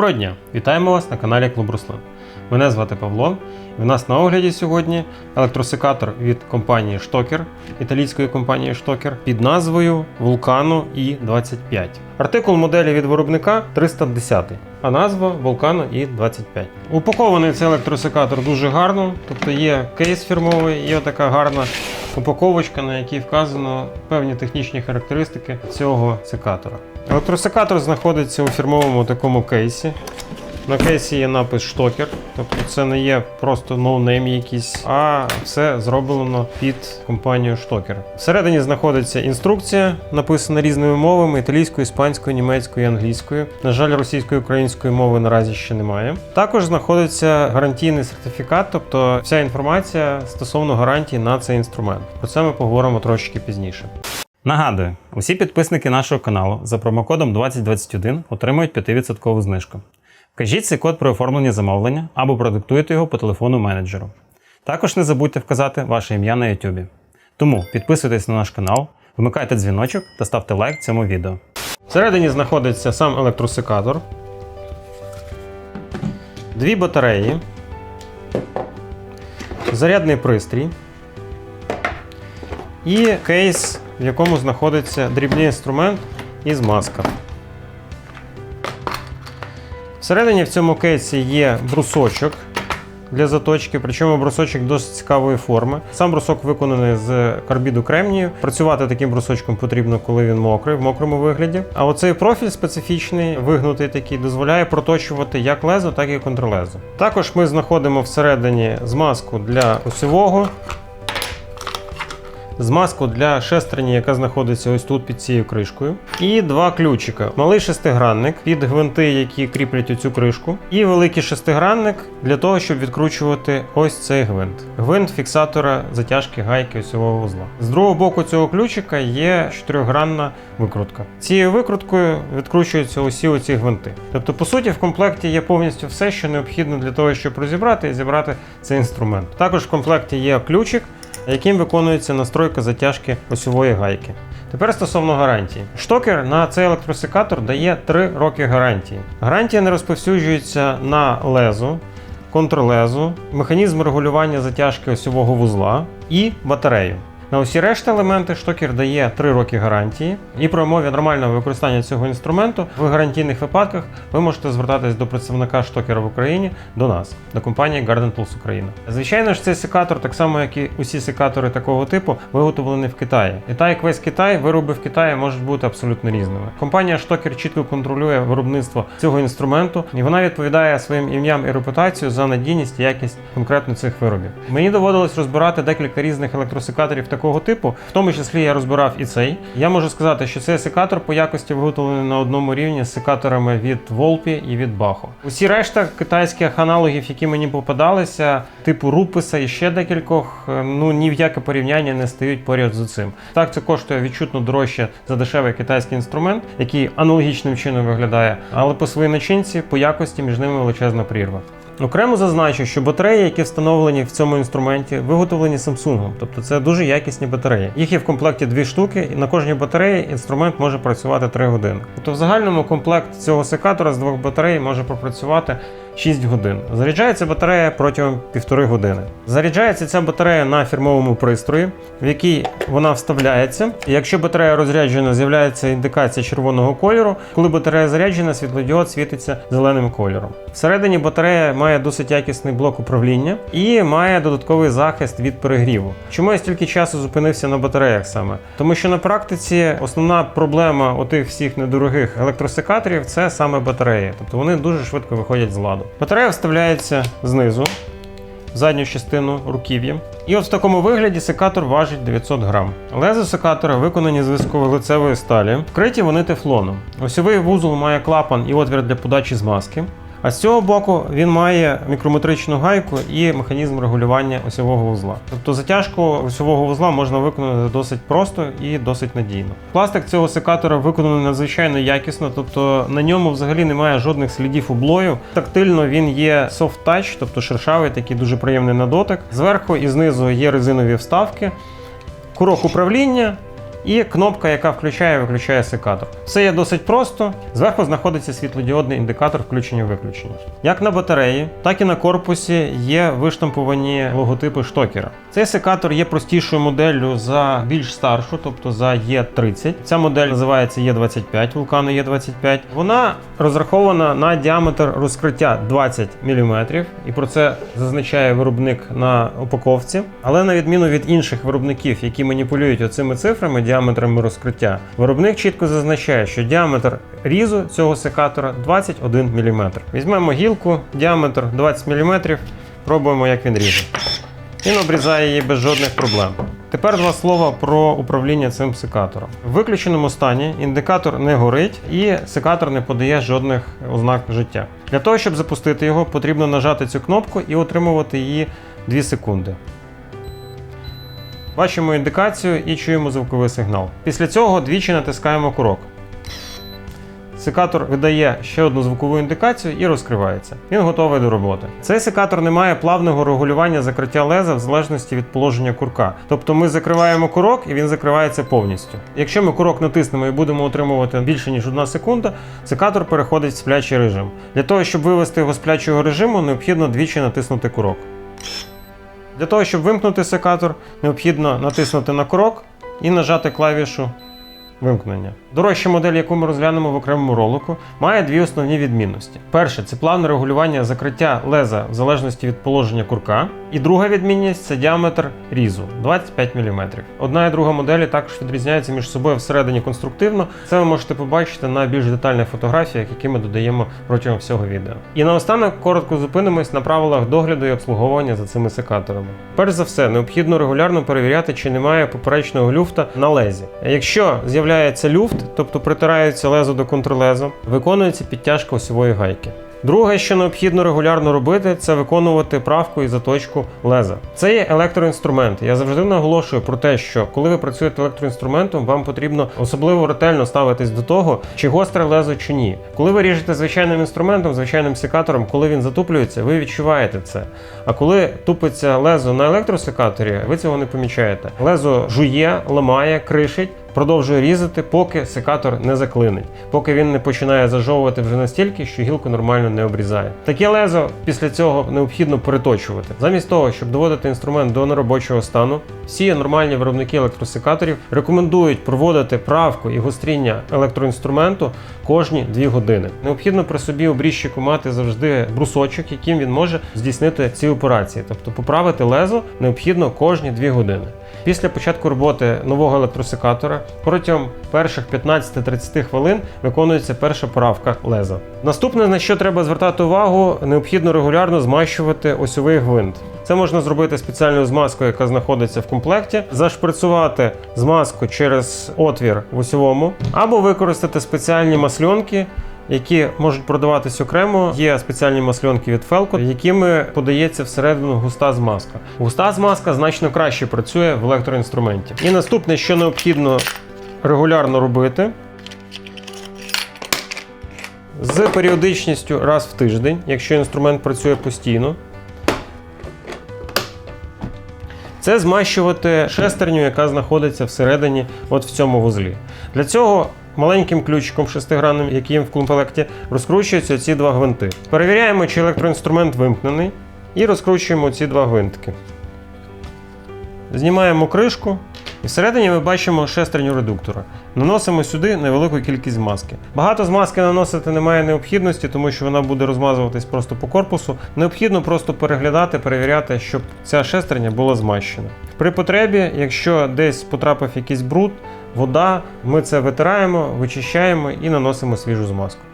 Доброго дня! Вітаємо вас на каналі Клуб Руслан. Мене звати Павло. І в нас на огляді сьогодні електросекатор від компанії Штокер, італійської компанії Штокер, під назвою Vulcano i25. Артикул моделі від виробника 310, а назва Vulcano i25. Упакований цей електросекатор дуже гарно, тобто є кейс фірмовий, є така гарна упаковочка, на якій вказано певні технічні характеристики цього секатора. Електросекатор знаходиться у фірмовому такому кейсі. На кейсі є напис Штокер, тобто це не є просто ноунейм якийсь, а все зроблено під компанію Штокер. Всередині знаходиться інструкція, написана різними мовами: італійською, іспанською, німецькою, англійською. На жаль, російської української мови наразі ще немає. Також знаходиться гарантійний сертифікат, тобто вся інформація стосовно гарантії на цей інструмент. Про це ми поговоримо трошки пізніше. Нагадую, усі підписники нашого каналу за промокодом 2021 отримують 5% знижку. Вкажіть цей код при оформленні замовлення або продиктуйте його по телефону менеджеру. Також не забудьте вказати ваше ім'я на YouTube. Тому підписуйтесь на наш канал, вмикайте дзвіночок та ставте лайк цьому відео. Всередині знаходиться сам електросекатор, дві батареї, зарядний пристрій і кейс, в якому знаходиться дрібний інструмент і змазка. Всередині в цьому кейсі є брусочок для заточки, причому брусочок досить цікавої форми. Сам брусок виконаний з карбіду кремнію. Працювати таким брусочком потрібно, коли він мокрий, в мокрому вигляді. А оцей профіль специфічний, вигнутий такий, дозволяє проточувати як лезо, так і контрлезо. Також ми знаходимо всередині змазку для осьового. Змазку для шестерні, яка знаходиться ось тут під цією кришкою. І два ключика. Малий шестигранник під гвинти, які кріплять оцю кришку. І великий шестигранник для того, щоб відкручувати ось цей гвинт. Гвинт фіксатора затяжки гайки осьового вузла. З другого боку цього ключика є чотирьохгранна викрутка. Цією викруткою відкручуються усі оці гвинти. Тобто, по суті, в комплекті є повністю все, що необхідно для того, щоб розібрати і зібрати цей інструмент. Також в комплекті є ключик яким виконується настройка затяжки осьової гайки. Тепер стосовно гарантії. Штокер на цей електросекатор дає 3 роки гарантії. Гарантія не розповсюджується на лезу, контрлезу, механізм регулювання затяжки осьового вузла і батарею. На усі решта елементи штокер дає 3 роки гарантії, і при умові нормального використання цього інструменту в гарантійних випадках ви можете звертатись до представника штокера в Україні до нас, до компанії Garden Tools Україна. Звичайно ж, цей секатор, так само як і усі секатори такого типу, виготовлені в Китаї. І так як весь Китай, вироби в Китаї можуть бути абсолютно різними. Компанія Штокер чітко контролює виробництво цього інструменту, і вона відповідає своїм ім'ям і репутацію за надійність і якість конкретно цих виробів. Мені доводилось розбирати декілька різних електросекаторів такого типу, в тому числі я розбирав і цей. Я можу сказати, що цей секатор по якості виготовлений на одному рівні з секаторами від Volpi і від Baho. Усі решта китайських аналогів, які мені попадалися, типу Руписа і ще декількох, е, ну ні в яке порівняння не стають поряд з цим. Так, це коштує відчутно дорожче за дешевий китайський інструмент, який аналогічним чином виглядає, але по своїй начинці, по якості між ними величезна прірва. Окремо зазначу, що батареї, які встановлені в цьому інструменті, виготовлені Samsung, тобто це дуже якісні батареї. Їх є в комплекті дві штуки, і на кожній батареї інструмент може працювати 3 години. Тобто, в загальному комплект цього секатора з двох батарей може пропрацювати 6 годин. Заряджається батарея протягом півтори години. Заряджається ця батарея на фірмовому пристрої, в який вона вставляється. Якщо батарея розряджена, з'являється індикація червоного кольору. Коли батарея заряджена, світлодіод світиться зеленим кольором. Всередині батарея має досить якісний блок управління і має додатковий захист від перегріву. Чому я стільки часу зупинився на батареях саме? Тому що на практиці основна проблема отих всіх недорогих електросекаторів це саме батареї, тобто вони дуже швидко виходять з ладу. Батарея вставляється знизу, в задню частину руків'я. І от в такому вигляді секатор важить 900 грам. Лези секатора виконані з високовилицевої сталі, вкриті вони тефлоном. Осьовий вузол має клапан і отвір для подачі змазки. А з цього боку він має мікрометричну гайку і механізм регулювання осьового вузла. Тобто затяжку осьового вузла можна виконати досить просто і досить надійно. Пластик цього секатора виконаний надзвичайно якісно, тобто на ньому взагалі немає жодних слідів облою. Тактильно він є soft touch, тобто шершавий, такий дуже приємний на дотик. Зверху і знизу є резинові вставки, курок управління і кнопка, яка включає і виключає секатор. Все є досить просто. Зверху знаходиться світлодіодний індикатор включення-виключення. Як на батареї, так і на корпусі є виштамповані логотипи штокера. Цей секатор є простішою моделлю за більш старшу, тобто за Е30. Ця модель називається Е25, вулкану Е25. Вона розрахована на діаметр розкриття 20 мм, і про це зазначає виробник на упаковці. Але на відміну від інших виробників, які маніпулюють оцими цифрами, діаметрами розкриття, виробник чітко зазначає, що діаметр різу цього секатора 21 мм. Візьмемо гілку, діаметр 20 мм, пробуємо, як він ріже. Він обрізає її без жодних проблем. Тепер два слова про управління цим секатором. В виключеному стані індикатор не горить і секатор не подає жодних ознак життя. Для того, щоб запустити його, потрібно нажати цю кнопку і отримувати її 2 секунди. Бачимо індикацію і чуємо звуковий сигнал. Після цього двічі натискаємо курок. Секатор видає ще одну звукову індикацію і розкривається. Він готовий до роботи. Цей секатор не має плавного регулювання закриття леза в залежності від положення курка. Тобто ми закриваємо курок і він закривається повністю. Якщо ми курок натиснемо і будемо отримувати більше ніж одна секунда, секатор переходить в сплячий режим. Для того, щоб вивести його з сплячого режиму, необхідно двічі натиснути курок. Для того, щоб вимкнути секатор, необхідно натиснути на крок і нажати клавішу вимкнення. Дорожча модель, яку ми розглянемо в окремому ролику, має дві основні відмінності. Перше це плавне регулювання закриття леза в залежності від положення курка. І друга відмінність це діаметр різу 25 мм. Одна і друга моделі також відрізняються між собою всередині конструктивно. Це ви можете побачити на більш детальних фотографіях, які ми додаємо протягом всього відео. І наостанок коротко зупинимось на правилах догляду і обслуговування за цими секаторами. Перш за все, необхідно регулярно перевіряти, чи немає поперечного люфта на лезі. Якщо з'являється люфт, тобто притирається лезо до контрлезу, виконується підтяжка осьової гайки. Друге, що необхідно регулярно робити, це виконувати правку і заточку леза. Це є електроінструмент. Я завжди наголошую про те, що коли ви працюєте електроінструментом, вам потрібно особливо ретельно ставитись до того, чи гостре лезо чи ні. Коли ви ріжете звичайним інструментом, звичайним секатором, коли він затуплюється, ви відчуваєте це. А коли тупиться лезо на електросекаторі, ви цього не помічаєте. Лезо жує, ламає, кришить. Продовжує різати, поки секатор не заклинить, поки він не починає зажовувати вже настільки, що гілку нормально не обрізає. Таке лезо після цього необхідно переточувати. Замість того, щоб доводити інструмент до неробочого стану, всі нормальні виробники електросекаторів рекомендують проводити правку і гостріння електроінструменту кожні 2 години. Необхідно при собі обрізчику мати завжди брусочок, яким він може здійснити ці операції, тобто поправити лезо необхідно кожні 2 години. Після початку роботи нового електросекатора протягом перших 15-30 хвилин виконується перша правка леза. Наступне, на що треба звертати увагу, необхідно регулярно змащувати осьовий гвинт. Це можна зробити спеціальною змазкою, яка знаходиться в комплекті, зашприцювати змазку через отвір в осьовому, або використати спеціальні масльонки, які можуть продаватись окремо. Є спеціальні масльонки від Felco, якими подається всередину густа змазка. Густа змазка значно краще працює в електроінструменті. І наступне, що необхідно регулярно робити. З періодичністю раз в тиждень, якщо інструмент працює постійно, це змащувати шестерню, яка знаходиться всередині, от в цьому вузлі. Для цього маленьким ключиком шестигранним, який в комплекті, розкручуються ці два гвинти. Перевіряємо, чи електроінструмент вимкнений, і розкручуємо ці два гвинтики. Знімаємо кришку. І всередині ми бачимо шестерню редуктора. Наносимо сюди невелику кількість змазки. Багато змазки наносити немає необхідності, тому що вона буде розмазуватись просто по корпусу. Необхідно просто переглядати, перевіряти, щоб ця шестерня була змащена. При потребі, якщо десь потрапив якийсь бруд, вода, ми це витираємо, вичищаємо і наносимо свіжу змазку.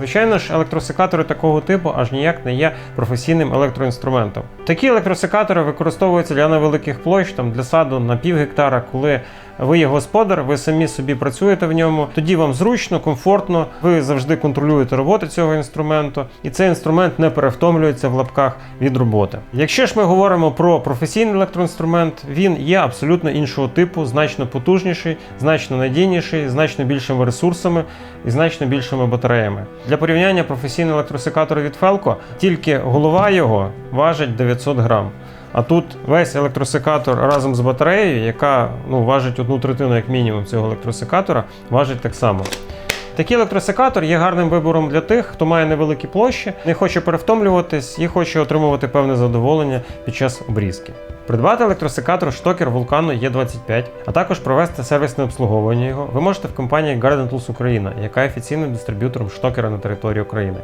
Звичайно ж, електросекатори такого типу аж ніяк не є професійним електроінструментом. Такі електросекатори використовуються для невеликих площ, там для саду на пів гектара, коли ви є господар, ви самі собі працюєте в ньому. Тоді вам зручно, комфортно, ви завжди контролюєте роботу цього інструменту, і цей інструмент не перевтомлюється в лапках від роботи. Якщо ж ми говоримо про професійний електроінструмент, він є абсолютно іншого типу, значно потужніший, значно надійніший, значно більшими ресурсами і значно більшими батареями. Для порівняння професійний електросекатор від Felco, тільки голова його важить 900 грам. А тут весь електросекатор разом з батареєю, яка ну, важить одну третину, як мінімум, цього електросекатора, важить так само. Такий електросекатор є гарним вибором для тих, хто має невеликі площі, не хоче перевтомлюватись і хоче отримувати певне задоволення під час обрізки. Придбати електросекатор штокер вулкану Є25, а також провести сервісне обслуговування його ви можете в компанії Garden Tools Україна, яка є офіційним дистриб'ютором штокера на території України.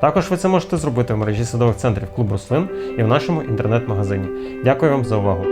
Також ви це можете зробити в мережі садових центрів клуб рослин і в нашому інтернет-магазині. Дякую вам за увагу!